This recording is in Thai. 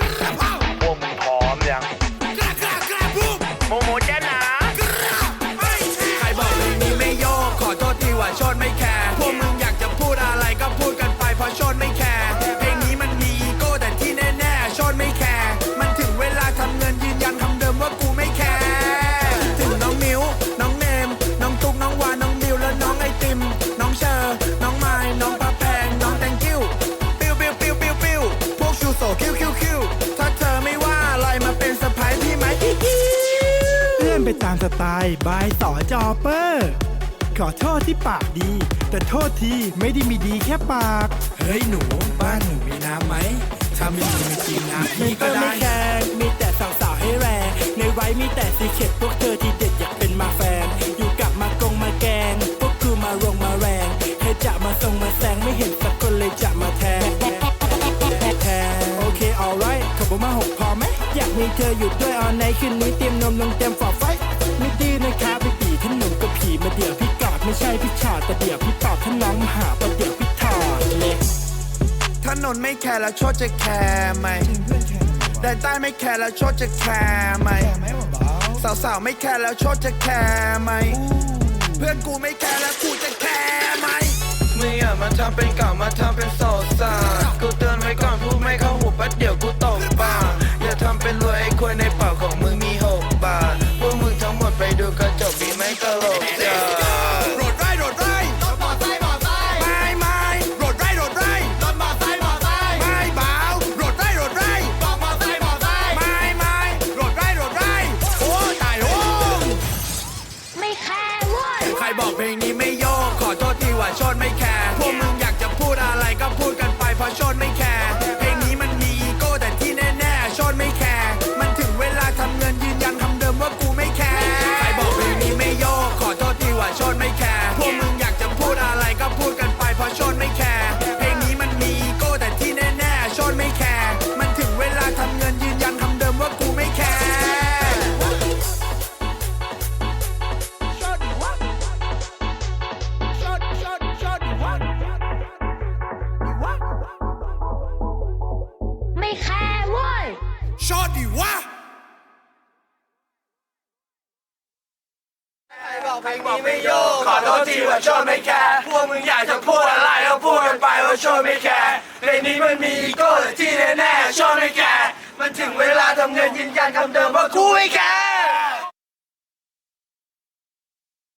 Ah! ตามสไตล์บายสอจอเปอร์ ขอโทษที่ปากดี แต่โทษทีไม่ได้มีดีแค่ปาก เฮ้ยหนูบ้านหนูมีน้ำไหมถ้าไม่มีไม่จริงนะไม่พี่ต้ก็องได้ ไม่แคร์มีแต่สาวๆให้แรงในไว้มีแต่สีเข็ดพวกเธอที่เด็ ไหมอยากมีเธออยู่ด้วยออนในคืนนี้เตรียมนมลงเตรียมฝ่าไฟไม่ดื้อนะคะพี่ปีท่านหนุ่มกับผีมาเดี๋ยวพี่กอดไม่ใช่พี่ชอดแต่เดี๋ยวพี่ตอบท่านน้องมาหาประเดี๋ยวพี่ถอดเลยถนนไม่แคร์แล้วโชดจะแคร์ไหมแดนใต้ไม่แคร์แล้วโชดจะแคร์ไหมสาวๆไม่แคร์แล้วโชดจะแคร์ไหมเพื่อนกูไม่แคร์แล้วกูจะแคร์ไหมมึงอย่ามาทำเป็นเก่ามาท ตลกจ้าโรดไรโรดไรรถมอไซค์มอไซค์ไม่ไม่โรดไรโรดไรรถมอไซค์มอไซค์ไม่เบาโรดไรโรดไรบอกมอไซค์มอไซค์ไม่ไม่โรดไรโรดไรโอ้ตายโอ้ไม่แคร์เว้ยใครบอกเพลงนี้ ชอดดิวะบอกเพลงนี้ไม่โยกขอโทษทีว่าชอบไม่แคร์พวกมึงอยากจะพูดอะไรก็พูดกันไปว่าชอบไม่แคร์เพลงนี้มันมีอีโก้แต่ที่แน่ๆโชดไม่แคร์มันถึงเวลาทำเงินยืนยันคำเดิมว่ากูไม่แคร์